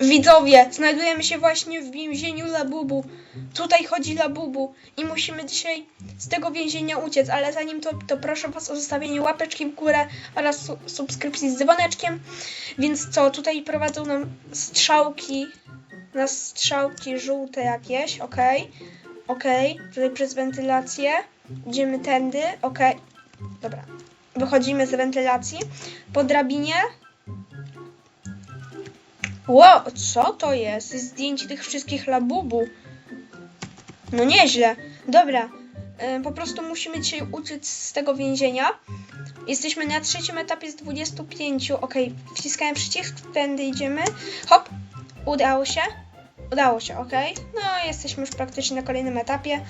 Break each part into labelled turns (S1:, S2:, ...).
S1: Widzowie, znajdujemy się właśnie w więzieniu Labubu. Tutaj chodzi Labubu i musimy dzisiaj z tego więzienia uciec, ale zanim to, to proszę Was o zostawienie łapeczki w górę oraz su subskrypcji z dzwoneczkiem. Więc co, tutaj prowadzą nam strzałki, na strzałki żółte jakieś, okej, okej, tutaj przez wentylację, idziemy tędy, okej, dobra, wychodzimy z wentylacji, po drabinie, Wow, co to jest? Zdjęcie tych wszystkich labubu. No nieźle. Dobra, po prostu musimy dzisiaj uciec z tego więzienia. Jesteśmy na trzecim etapie z 25. Okej, wciskałem przycisk, tędy idziemy. Hop, udało się. Udało się, okej. No, jesteśmy już praktycznie na kolejnym etapie.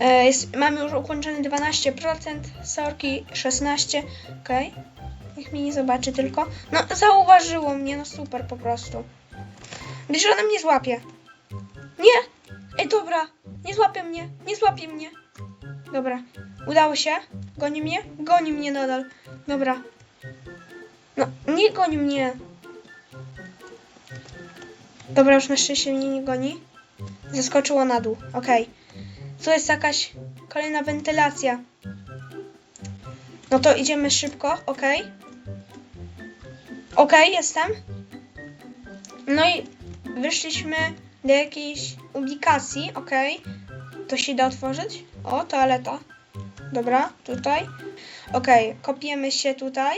S1: E, jest, mamy już ukończone 12%, sorki 16, okej. Niech mnie nie zobaczy tylko. No, zauważyło mnie, no super po prostu. Gdyż ona mnie złapie. Nie! Ej, dobra, nie złapie mnie, nie złapie mnie. Dobra, udało się. Goni mnie? Goni mnie nadal. Dobra. No, nie goni mnie. Dobra, już na szczęście mnie nie goni. Zeskoczyło na dół, okej. Tu jest jakaś kolejna wentylacja. No to idziemy szybko, okej. Okej, jestem. No i wyszliśmy do jakiejś ubikacji, okej. To się da otworzyć. O, toaleta. Dobra, tutaj. Okej, kopiemy się tutaj.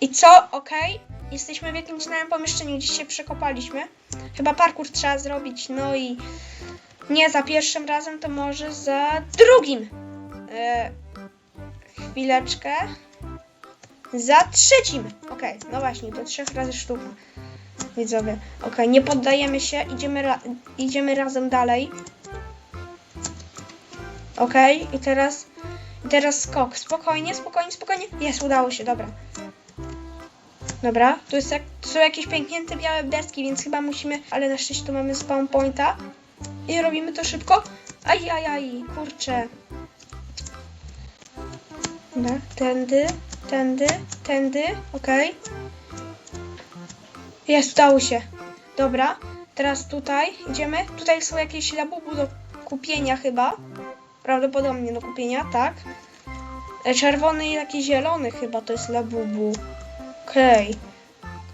S1: I co? Okej. Jesteśmy w jakimś znajomym pomieszczeniu, gdzieś się przekopaliśmy. Chyba parkour trzeba zrobić, no i nie za pierwszym razem, to może za drugim. E, chwileczkę. Za trzecim. Okej, no właśnie, to trzech razy sztuka. Widzowie. Okej, nie poddajemy się, idziemy, ra idziemy razem dalej. Okej, i teraz i teraz skok. Spokojnie, spokojnie, spokojnie. Jest, udało się, dobra. Dobra, tu, jest jak, są jakieś pęknięte białe deski, więc chyba musimy, ale na szczęście tu mamy spawn pointa. I robimy to szybko. Aj, aj, aj, kurczę. Dobra, tędy, tędy, tędy, okej. Jest, udało się. Dobra, teraz tutaj idziemy. Tutaj są jakieś labubu do kupienia chyba. Prawdopodobnie do kupienia, tak. E, Czerwony i taki zielony chyba to jest labubu. Okej.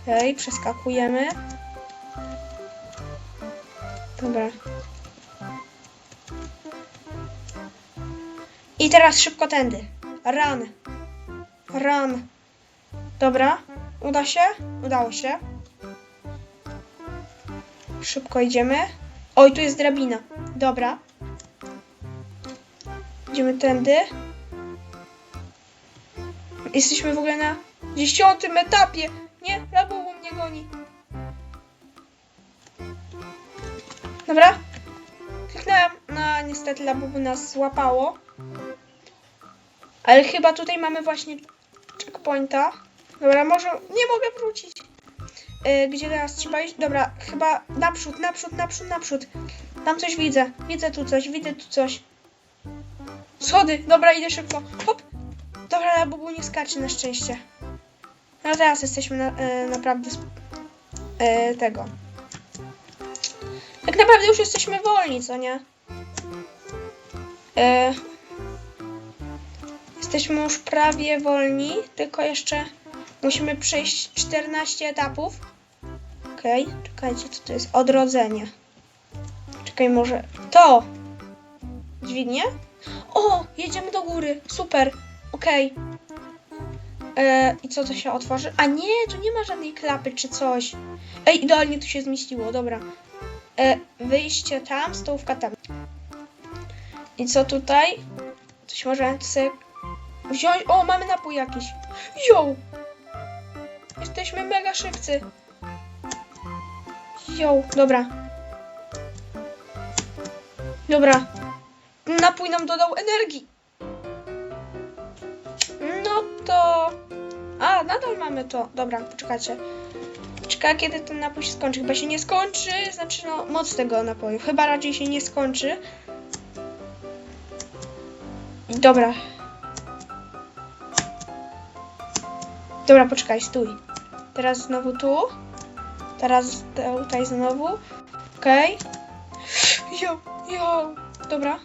S1: Okej, przeskakujemy. Dobra. I teraz szybko tędy. Run. Run. Dobra. Uda się? Udało się. Szybko idziemy. Oj, tu jest drabina. Dobra. Idziemy tędy. Jesteśmy w ogóle na dziesiątym etapie. Nie, Labubu mnie goni. Dobra. Kliknąłem. No, niestety Labubu nas złapało. Ale chyba tutaj mamy właśnie checkpointa. Dobra, może nie mogę wrócić. Yy, gdzie teraz trzeba iść? Dobra, chyba naprzód, naprzód, naprzód, naprzód. Tam coś widzę. Widzę tu coś, widzę tu coś. Schody, dobra, idę szybko. Hop. Dobra, Bubu nie skacze na szczęście. No teraz jesteśmy na, e, naprawdę z, e, tego. Tak naprawdę już jesteśmy wolni, co nie? Jesteśmy już prawie wolni, tylko jeszcze musimy przejść 14 etapów. Okej, czekajcie, co to jest? Odrodzenie. Czekaj, może to. Dźwignię? O, jedziemy do góry. Super. Okej. E, I co to się otworzy? A nie, tu nie ma żadnej klapy czy coś. Ej, idealnie tu się zmieściło, dobra. E, wyjście tam, stołówka tam. I co tutaj? Coś możemy sobie wziąć. O, mamy napój jakiś. Jo! Jesteśmy mega szybcy. Jo, dobra. Dobra. Napój nam dodał energii. No to... A, nadal mamy to. Dobra, poczekajcie. Czekaj, kiedy ten napój się skończy. Chyba się nie skończy, znaczy no, moc tego napoju. Chyba raczej się nie skończy. Dobra. Dobra, poczekaj, stój. Teraz znowu tu. Teraz tutaj znowu. Okej. Jo, jo. Dobra.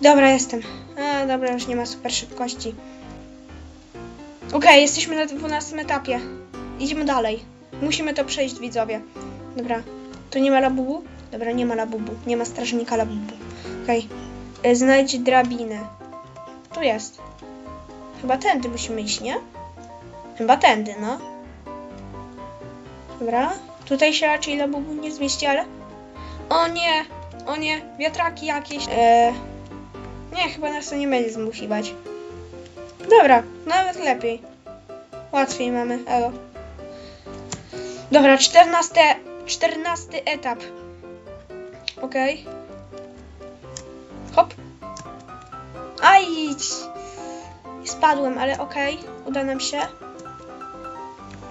S1: Dobra, jestem. A, dobra, już nie ma super szybkości. Okej, jesteśmy na 12 etapie. Idziemy dalej. Musimy to przejść, widzowie. Dobra. Tu nie ma labubu? Dobra, nie ma labubu. Nie ma strażnika labubu. Okej. Y, Znajdź drabinę. Tu jest. Chyba tędy musimy iść, nie? Chyba tędy, no. Dobra. Tutaj się raczej labubu nie zmieści, ale... O nie! O nie! Wiatraki jakieś. Eee... Nie, chyba nas to nie będzie zmusiwać. Dobra, nawet lepiej. Łatwiej mamy, elo. Dobra, 14, 14 etap. Okej. Hop. Aj! Spadłem, ale okej. Uda nam się.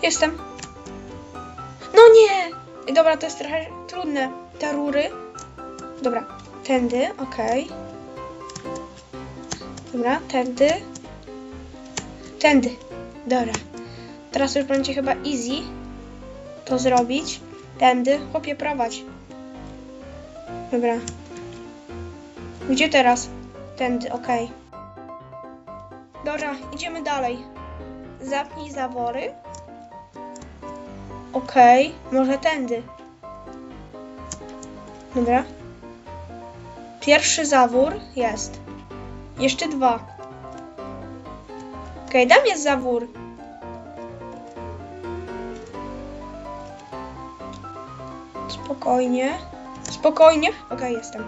S1: Jestem. No nie! Dobra, to jest trochę trudne. Te rury. Dobra, tędy, okej. Dobra, tędy. Tędy. Dobra. Teraz już będzie chyba easy to zrobić. Tędy. Chłopie, prowadź. Dobra. Gdzie teraz? Tędy, okej. Dobra, idziemy dalej. Zapnij zawory. Okej, może tędy. Dobra. Pierwszy zawór jest. Jeszcze dwa. Okej, dam jest zawór. Spokojnie. Spokojnie. Okej, jestem.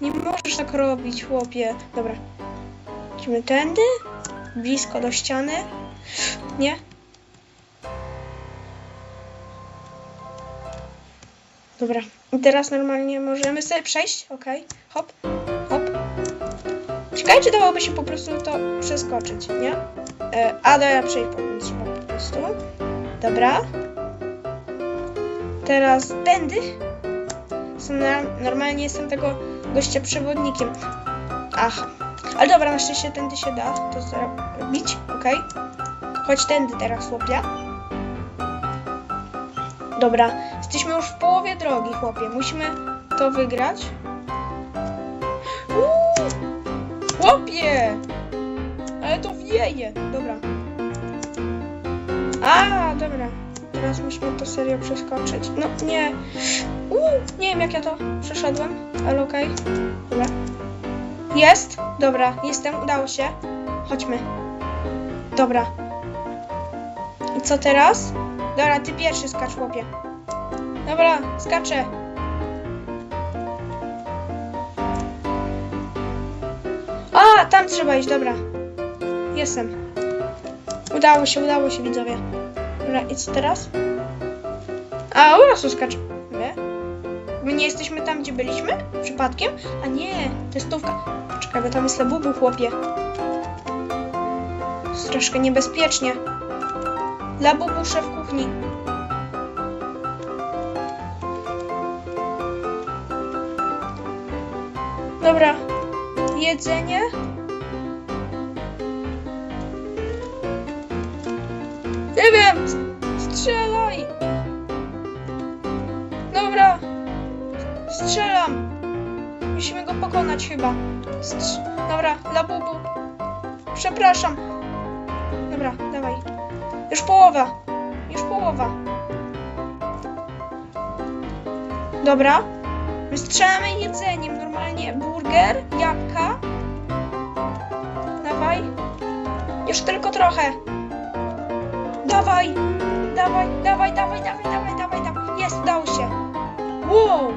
S1: Nie możesz tak robić, chłopie. Dobra. Idziemy tędy. Blisko do ściany. Nie. Dobra. I teraz normalnie możemy sobie przejść. Okej. Hop. Hop. Ciekawe, czy dałoby się po prostu to przeskoczyć, nie? E, a dobra, przejść trzeba po prostu. Dobra. Teraz tędy. Normalnie jestem tego gościa przewodnikiem. Aha. Ale dobra, na szczęście tędy się da to zrobić. Okej. Chodź tędy teraz, chłopie. Dobra. Jesteśmy już w połowie drogi, chłopie. Musimy to wygrać. Uuu! Chłopie! Ale to wieje. Dobra. A, dobra. Teraz musimy to serio przeskoczyć. No nie. Uuu, nie wiem jak ja to przeszedłem, ale okej. Dobra. Jest? Dobra, jestem, udało się. Chodźmy. Dobra. I co teraz? Dobra, ty pierwszy skacz, chłopie. Dobra, skaczę. A, tam trzeba iść, dobra. Jestem. Udało się, udało się, widzowie. Dobra, i co teraz? A, u razu skaczemy. My nie jesteśmy tam, gdzie byliśmy? Przypadkiem? A nie, to bo tam jest chłopie. Jest troszkę niebezpiecznie. Labubu, szef kuchni. Dobra. Jedzenie. Nie wiem! Strzelaj! Dobra. Strzelam. Musimy go pokonać chyba. Strz Dobra, labubu. Przepraszam. Dobra, dawaj. Już połowa. Już połowa. Dobra. My strzelamy jedzeniem. Normalnie burger, jabłka. Dawaj. Już tylko trochę. Dawaj. Dawaj, dawaj, dawaj, dawaj, dawaj, dawaj, dawaj. Jest, udało się. Wow.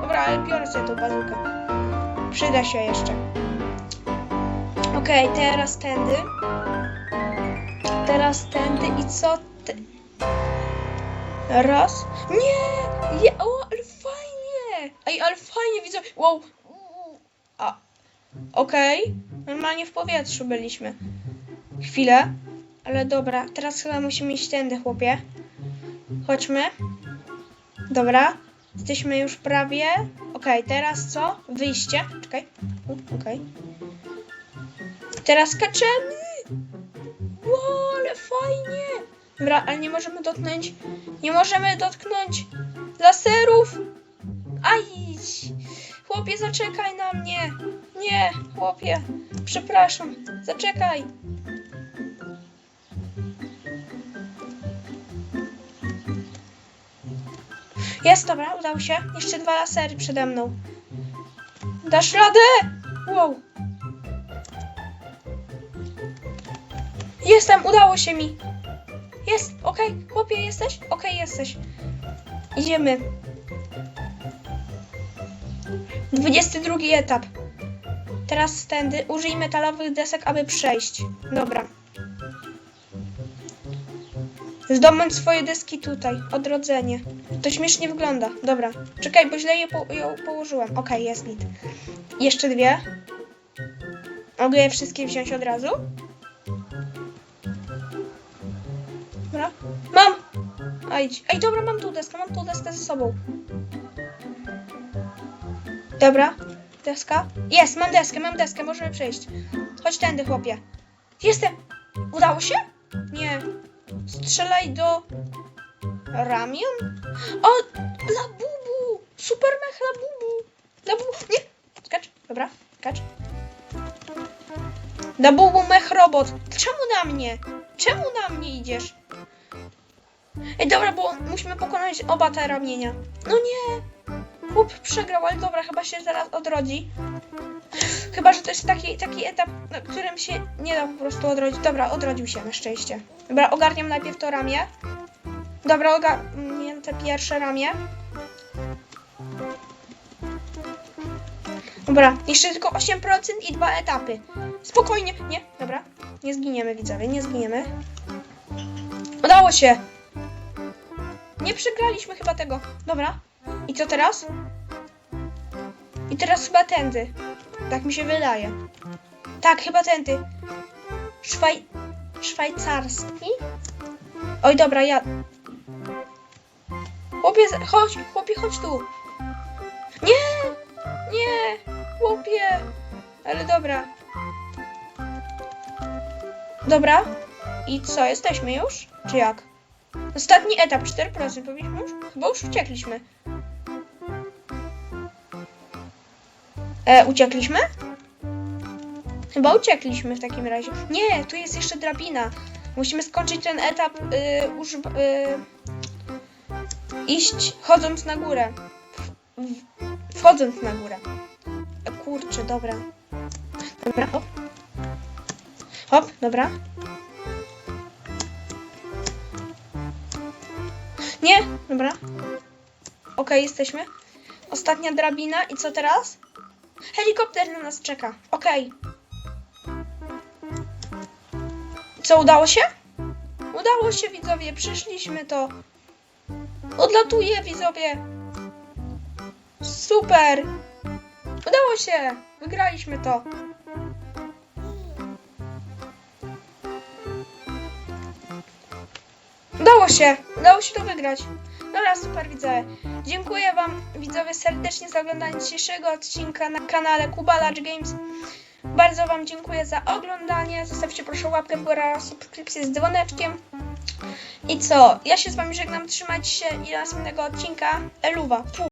S1: Dobra, ale biorę sobie tą bazookę. Przyda się jeszcze. Okej, teraz tędy. Teraz tędy i co ty? Raz. Nie! Je, o, ale fajnie! Ej, ale fajnie widzę. Wow. A. Okej. Normalnie w powietrzu byliśmy. Chwilę. Ale dobra, teraz chyba musimy iść tędy, chłopie. Chodźmy. Dobra. Jesteśmy już prawie. Okej, teraz co? Wyjście. Czekaj. Okej. Teraz skaczemy. Dobra, ale nie możemy dotknąć. Nie możemy dotknąć laserów. Aj! Chłopie, zaczekaj na mnie. Nie, chłopie. Przepraszam. Zaczekaj. Jest, dobra, udało się. Jeszcze dwa lasery przede mną. Dasz radę? Wow. Jestem, udało się mi. Jest, okej, chłopie, jesteś? Okej, jesteś. Idziemy. 22 etap. Teraz tędy. Użyj metalowych desek, aby przejść. Dobra. Zdobądź swoje deski tutaj. Odrodzenie. To śmiesznie wygląda. Dobra. Czekaj, bo źle je, po, ją położyłem. Okej, jest git. Jeszcze dwie. Mogę je wszystkie wziąć od razu? Dobra. Mam! Ej, ej, dobra, mam tu deskę, mam tu deskę ze sobą. Dobra, deska. Jest, mam deskę, mam deskę, możemy przejść. Chodź tędy, chłopie. Jestem! Udało się? Nie. Strzelaj do ramion? O, labubu! Super mech labubu! Labubu, nie! Skacz, dobra, skacz. Labubu mech robot. Czemu na mnie? Czemu na mnie idziesz? Ej, dobra, bo musimy pokonać oba te ramienia. No nie! Chłop przegrał, ale dobra, chyba się zaraz odrodzi. Chyba, że to jest taki, taki etap, na którym się nie da po prostu odrodzić. Dobra, odrodził się na szczęście. Dobra, ogarniam najpierw to ramię. Dobra, ogarniam te pierwsze ramię. Dobra, jeszcze tylko 8% i dwa etapy. Spokojnie, nie, dobra. Nie zginiemy, widzowie, nie zginiemy. Udało się! Nie przegraliśmy chyba tego. Dobra. I co teraz? I teraz chyba tędy. Tak mi się wydaje. Tak, chyba tędy. Szwaj... Szwajcarski? Oj, dobra, ja... Chłopie, chodź, chłopie, chodź tu. Nie! Nie! Chłopie! Ale dobra. Dobra. I co, jesteśmy już? Czy jak? Ostatni etap, 4%. Powinniśmy już? Chyba już uciekliśmy. E, uciekliśmy? Chyba uciekliśmy w takim razie. Nie, tu jest jeszcze drabina. Musimy skończyć ten etap, y, y, iść chodząc na górę. Wchodząc na górę. E, kurczę, dobra. Dobra, hop. Hop, dobra. Nie, dobra. Okej, jesteśmy. Ostatnia drabina i co teraz? Helikopter na nas czeka. Okej. Co, udało się? Udało się, widzowie. Przyszliśmy to. Odlatuje, widzowie. Super. Udało się. Wygraliśmy to. Udało się. Udało się to wygrać. Dobra, super widzowie. Dziękuję Wam widzowie serdecznie za oglądanie dzisiejszego odcinka na kanale Kubalacz Games. Bardzo Wam dziękuję za oglądanie. Zostawcie proszę łapkę w górę, subskrypcję z dzwoneczkiem. I co? Ja się z Wami żegnam. Trzymajcie się i do następnego odcinka. Eluwa.